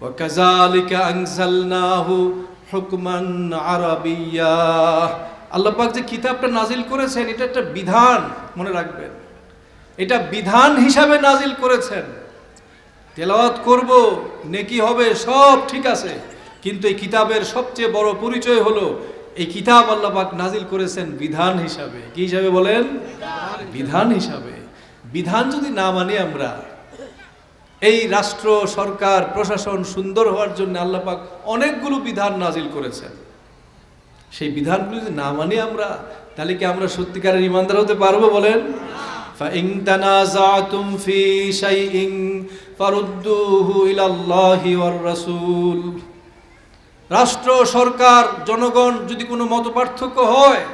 وكذلك أنزلناه حكما عربيا আল্লাহ পাক যে কিতাবটা নাজিল করেছেন এটা একটা বিধান মনে রাখবেন এটা বিধান হিসাবে নাজিল করেছেন তেলাওয়াত করব নেকি হবে সব ঠিক আছে কিন্তু এই কিতাবের সবচেয়ে বড় পরিচয় হলো এই কিতাব আল্লাহ পাক নাজিল করেছেন বিধান হিসাবে কি হিসাবে বলেন বিধান হিসাবে বিধান যদি না মানি আমরা এই রাষ্ট্র, সরকার, প্রশাসন সুন্দর হওয়ার জন্য আল্লাপাক অনেকগুলো বিধান নাজিল করেছেন। সেই বিধানগুলো যদি না মানি আমরা, তাহলে কি আমরা সত্যিকারের ইমানদার হতে পারব বলেন? রাষ্ট্র, সরকার, জনগণ যদি কোনো মত পার্থক্য হয়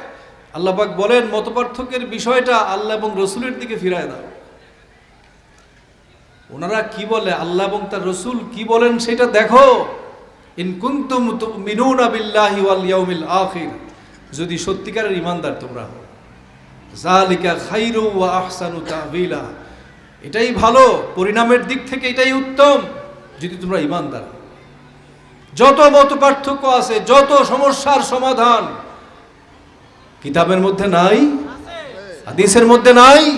আল্লাপাক বলেন মত পার্থক্যের বিষয়টা আল্লাহ এবং রসুলের দিকে ফিরায় দাও। ওনারা কি বলে? আল্লাহ এবং তার রসুল কি বলেন সেটা দেখো। ইন কুনতুম তুমিনুনা বিল্লাহি ওয়াল ইয়াউমিল আখির। যদি সত্যিকারের ইমানদার তোমরা জালিকা খাইরু ওয়া আহসানু তাবিলা এটাই ভালো পরিণামের দিক থেকে এটাই উত্তম যদি তোমরা ইমানদার যত মত পার্থক্য আছে যত সমস্যার সমাধান কিতাবের মধ্যে নাই? হাদিসের মধ্যে নাই?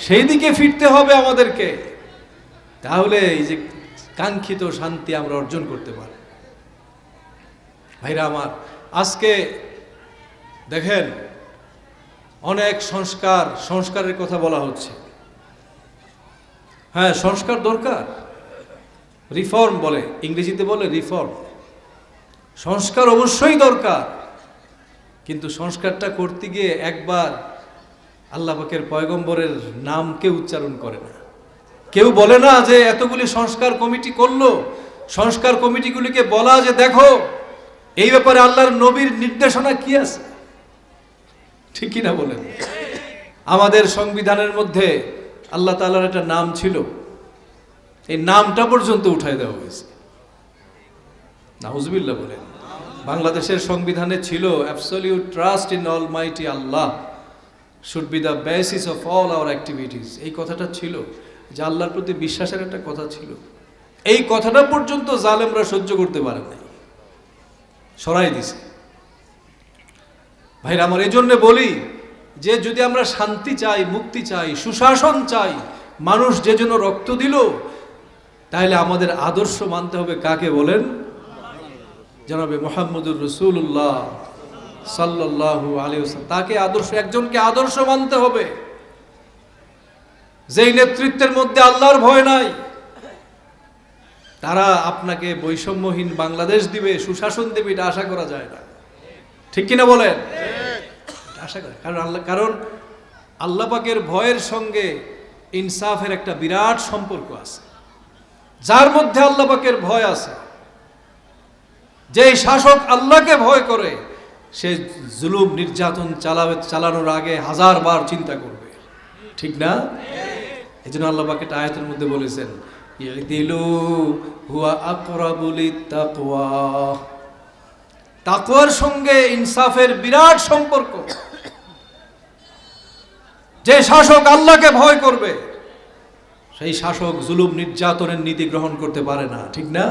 সেই দিকে ফিরতে হবে আমাদেরকে। তাহলে এই যে কাঙ্ক্ষিত শান্তি আমরা অর্জন করতে পারি। ভাইরা আমার, আজকে দেখেন অনেক সংস্কার, সংস্কারের কথা বলা হচ্ছে। হ্যাঁ সংস্কার দরকার। রিফর্ম বলে, ইংরেজিতে বলে রিফর্ম। সংস্কার অবশ্যই দরকার, কিন্তু সংস্কারটা করতে গিয়ে একবার আল্লাহ পাকের পয়গম্বরের নামকে উচ্চারণ করে না। কেউ বলে না যে এতগুলি সংস্কার কমিটি করল। সংস্কার কমিটিগুলিকে বলা যে দেখো, এই ব্যাপারে আল্লাহর নবীর নির্দেশনা কি আছে? ঠিক কিনা বলেন? আমাদের সংবিধানের মধ্যে আল্লাহ তাআলার একটা নাম ছিল। এই নামটা পর্যন্ত উঠাই দেওয়া হয়েছে। নাহুজবিল্লাহ বলেন, বাংলাদেশের সংবিধানে ছিল absolute trust in almighty Allah should be the basis of all our activities এই কথাটা ছিল। যে আল্লাহর প্রতি বিশ্বাসের একটা কথা ছিল। এই কথাটা পর্যন্ত জালেমরা সহ্য করতে পারে নাই। সরাই দিছে। ভাইরা, আমার এই জন্যে বলি যে, যদি আমরা শান্তি চাই, মুক্তি চাই, সুশাসন চাই, মানুষ যে জন্য রক্ত দিল তাহলে আমাদের আদর্শ মানতে হবে কাকে বলেন? জানাবে মোহাম্মদুর রসুল্লাহ সাল্লাল্লাহু আলী তাকে আদর্শ, একজনকে আদর্শ মানতে হবে। যেই নেতৃত্বের মধ্যে আল্লাহর ভয় নাই, তারা আপনাকে বৈষম্যহীন বাংলাদেশ দিবে, সুশাসন দেবে, এটা আশা করা যায় না। ঠিক কিনা বলেন? আশা করে কারণ আল্লাহ কারণ আল্লাহ পাকের ভয়ের সঙ্গে ইনসাফের একটা বিরাট সম্পর্ক আছে। যার মধ্যে আল্লাহ পাকের ভয় আছে যে শাসক আল্লাহকে ভয় করে, সে জুলুম, নির্যাতন চালাবে চালানোর আগে হাজার বার চিন্তা করবে। ঠিক না? এই জন্য আল্লাহ পাকে আয়াতের মধ্যে বলেছেন তাকওয়ার সঙ্গে ইনসাফের বিরাট সম্পর্ক। যে শাসক আল্লাহকে ভয় করবে, সেই শাসক জুলুম নির্যাতনের নীতি গ্রহণ করতে পারে না, ঠিক না?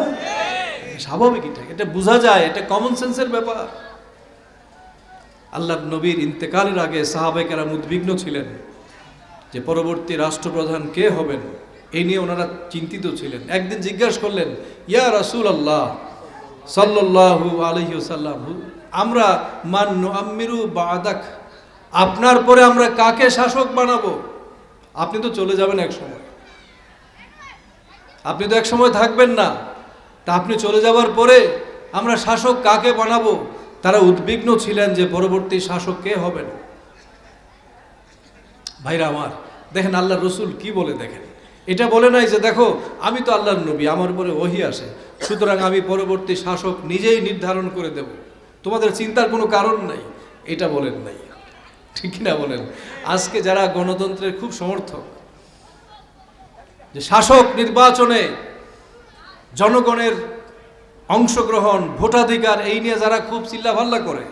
স্বাভাবিক এটা এটা বোঝা যায়, এটা কমন সেন্সের ব্যাপার। আল্লাহ নবীর ইন্তেকালের আগে সাহাবেকেরা উদ্বিগ্ন ছিলেন। যে পরবর্তী রাষ্ট্রপ্রধান কে হবেন, এই নিয়ে ওনারা চিন্তিত ছিলেন। একদিন জিজ্ঞাসা করলেন, ইয়া রাসূল আল্লাহ সাল্লাল্লাহু আলাইহি ওয়াসাল্লাম, আমরা মান্নু আম্মিরু বাদাক, আপনার পরে আমরা কাকে শাসক বানাবো? আপনি তো চলে যাবেন এক সময়। আপনি তো এক সময় থাকবেন না। তা আপনি চলে যাওয়ার পরে আমরা শাসক কাকে বানাবো? তারা উদ্বিগ্ন ছিলেন যে পরবর্তী শাসক কে হবেন। ভাইরা আমার, দেখেন আল্লাহ রসুল কি বলে দেখেন? এটা বলে নাই যে দেখো, আমি তো আল্লাহর নবী, আমার উপরে ওহি আসে। সুতরাং আমি পরবর্তী শাসক নিজেই নির্ধারণ করে দেব। তোমাদের চিন্তার কোনো কারণ নাই, এটা বলেন নাই। ঠিক কিনা বলেন? আজকে যারা গণতন্ত্রের খুব সমর্থক, যে শাসক নির্বাচনে জনগণের অংশগ্রহণ, ভোটাধিকার, এই নিয়ে যারা খুব চিল্লাভাল্লা করে,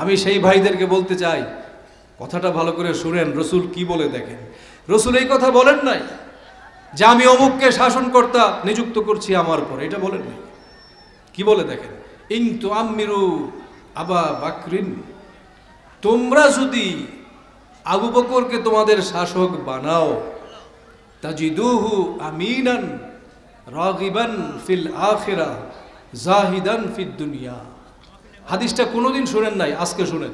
আমি সেই ভাইদেরকে বলতে চাই কথাটা ভালো করে শুনেন, রসুল কি বলে দেখেন। রসুল এই কথা বলেন নাই যে আমি অমুককে শাসনকর্তা নিযুক্ত করছি আমার পর। এটা বলেন নাই। কি বলে দেখেন? ইং তো আমিরু আবা বাকরিন। তোমরা যদি আবু বকরকে তোমাদের শাসক বানাও, তাজিদুহু আমিনান রাগিবান ফিল আখিরা, জাহিদান ফিদ দুনিয়া। হাদিসটা কোনোদিন শুনেন নাই, আজকে শুনেন।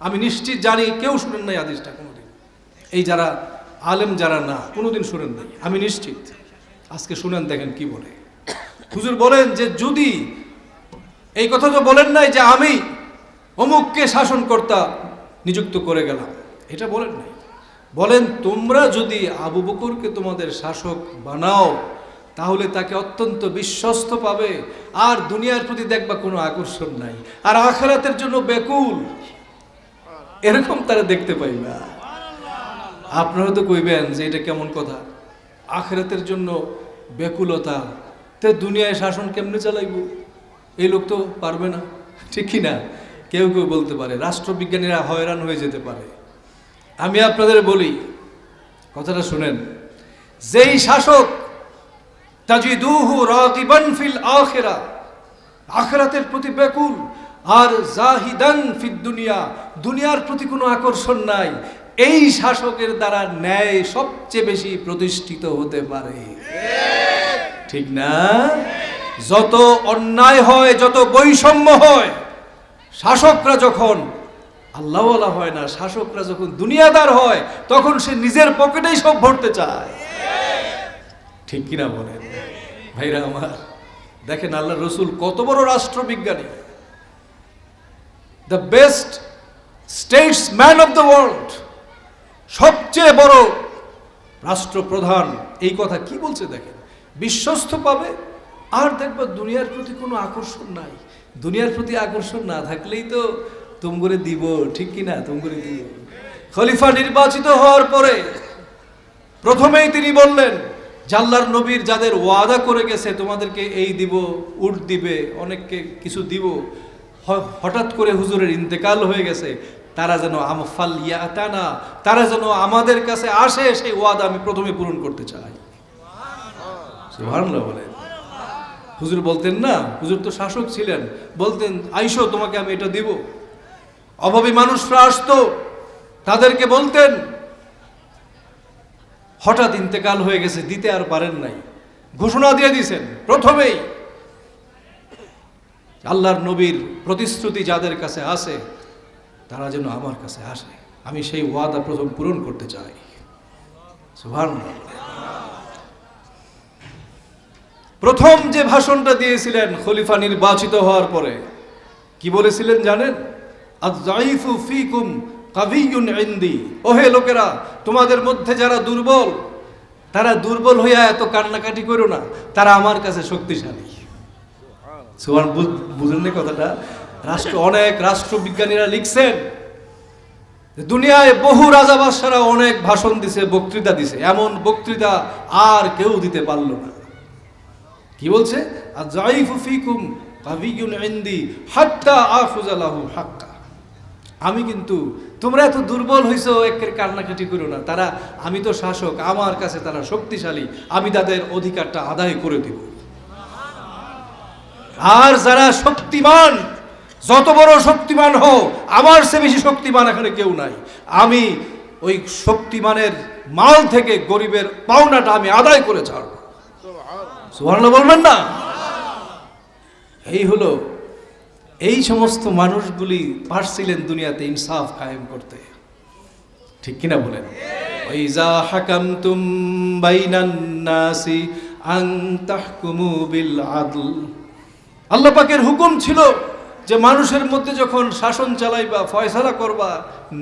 আমি নিশ্চিত জানি কেউ শুনেন নাই হাদিসটা কোনোদিন। এই যারা আলেম যারা না, কোনোদিন শুনেন নাই। আমি নিশ্চিত। আজকে শুনেন, দেখেন কি বলে। হুজুর বলেন যে, যদি এই কথা তো বলেন নাই যে, আমি অমুককে শাসনকর্তা নিযুক্ত করে গেলাম। এটা বলেন নাই। বলেন, তোমরা যদি আবু বকরকে তোমাদের শাসক বানাও, তাহলে তাকে অত্যন্ত বিশ্বস্ত পাবে। আর দুনিয়ার প্রতি দেখবা কোনো আকর্ষণ নাই। আর আখেরাতের জন্য বেকুল এরকম তারা দেখতে পাইবা আপনারা তো কইবেন যে এটা কেমন কথা। আখেরাতের জন্য বেকুলতা তে দুনিয়ায় শাসন কেমনে চালাইব? এই লোক তো পারবে না। ঠিক না কেউ কেউ বলতে পারে, রাষ্ট্রবিজ্ঞানীরা হয়রান হয়ে যেতে পারে। আমি আপনাদের বলি, কথাটা শুনেন। যেই শাসক তাজিদুহু রাগিবান ফিল আখিরা, আখিরাতের প্রতি বেকুল আর জাহিদান ফিদ দুনিয়া। দুনিয়ার প্রতি কোনো আকর্ষণ নাই। এই শাসকের দ্বারা ন্যায় সবচেয়ে বেশি প্রতিষ্ঠিত হতে পারে। ঠিক না? যত অন্যায় হয়, যত বৈষম্য হয়, শাসকরা যখন, আল্লাহওয়ালা হয় না, শাসকরা যখন দুনিয়াদার হয়, তখন সে নিজের পকেটেই সব ভরতে চায়। ঠিক কিনা বলেন? ভাইরা আমার, দেখেন আল্লাহ রসুল কত বড় রাষ্ট্রবিজ্ঞানী। The best statesman of the world সবচেয়ে বড় রাষ্ট্রপ্রধান। এই কথা কি বলছে দেখেন? বিশ্বস্ত পাবে, আর দেখবা দুনিয়ার প্রতি কোনো আকর্ষণ নাই। দুনিয়ার প্রতি আকর্ষণ না থাকলেই তো তুম করে দিব, ঠিক কি না তুম করে দিব। খলিফা নির্বাচিত হওয়ার পরে প্রথমেই তিনি বললেন, জাল্লার নবীর যাদের ওয়াদা করে গেছে, তোমাদেরকে এই দিব, উট দিবে, অনেককে কিছু দিব হঠাৎ করে হুজুরের ইন্তেকাল হয়ে গেছে, তারা যেন আমফাল ইয়াতানা, তারা যেন আমাদের কাছে আসে সেই ওয়াদা আমি প্রথমে পূরণ করতে চাই। হুজুর বলতেন, না, হুজুর তো শাসক ছিলেন। বলতেন, আইসো, তোমাকে আমি এটা দিব। অভাবী মানুষরা আসতো, তাদেরকে বলতেন, হঠাৎ ইন্তেকাল হয়ে গেছে, দিতে আর পারেন নাই। ঘোষণা দিয়ে দিয়েছেন, প্রথমেই। আল্লাহর নবীর প্রতিশ্রুতি যাদের কাছে আসে তারা যেন আমার কাছে আসে। আমি সেই ওয়াদা প্রথম পূরণ করতে চাই। প্রথম যে ভাষণটা দিয়েছিলেন খলিফা নির্বাচিত হওয়ার পরে, কি বলেছিলেন জানেন? ফীকুম ওহে লোকেরা, তোমাদের মধ্যে যারা দুর্বল, তারা দুর্বল হইয়া এত কান্নাকাটি করো না। তারা আমার কাছে শক্তিশালী। সুবহান বুঝলেন কথাটা? রাষ্ট্র, অনেক রাষ্ট্রবিজ্ঞানীরা লিখছেন দুনিয়ায় বহু রাজা বাদশারা অনেক ভাষণ দিছে, বক্তৃতা দিছে। এমন বক্তৃতা আর কেউ দিতে পারল না। কি বলছে? আমি কিন্তু, তোমরা এত দুর্বল হইছো, একের কান্নাকাটি করো না। তারা, আমি তো শাসক, আমার কাছে তারা শক্তিশালী। আমি তাদের অধিকারটা আদায় করে দিব। আর যারা শক্তিমান, যত বড় শক্তিমান হও আমার সে বেশি শক্তিমান এখানে কেউ নাই। আমি ওই শক্তিমানের মাল থেকে গরিবের পাওনাটা আমি আদায় করে ছাড়ব। সুবহানাল্লাহ বলবেন না? এই হলো, এই সমস্ত মানুষগুলি পারছিলেন দুনিয়াতে ইনসাফ কায়েম করতে। ঠিক কিনা বলেন? ওইজা হাকামতুম বাইনান নাসি আন তাহকুমু বিল আদল। আল্লাহ পাকের হুকুম ছিল যে মানুষের মধ্যে যখন শাসন চালাইবা, ফয়সালা করবা,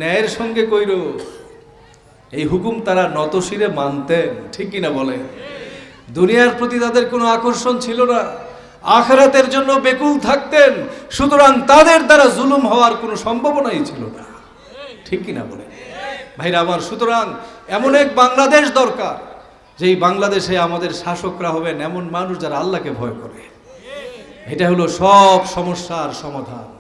ন্যায়ের সঙ্গে কইর। এই হুকুম তারা নতশিরে মানতেন, ঠিক কিনা বলে দুনিয়ার প্রতি তাদের কোনো আকর্ষণ ছিল না। আখরাতের জন্য বেকুল থাকতেন, সুতরাং তাদের দ্বারা জুলুম হওয়ার কোনো সম্ভাবনাই ছিল না। ঠিক কিনা বলে ভাইরা আমার, সুতরাং এমন এক বাংলাদেশ দরকার, যেই বাংলাদেশে আমাদের শাসকরা হবেন এমন মানুষ যারা আল্লাহকে ভয় করে। এটা হলো সব সমস্যার সমাধান।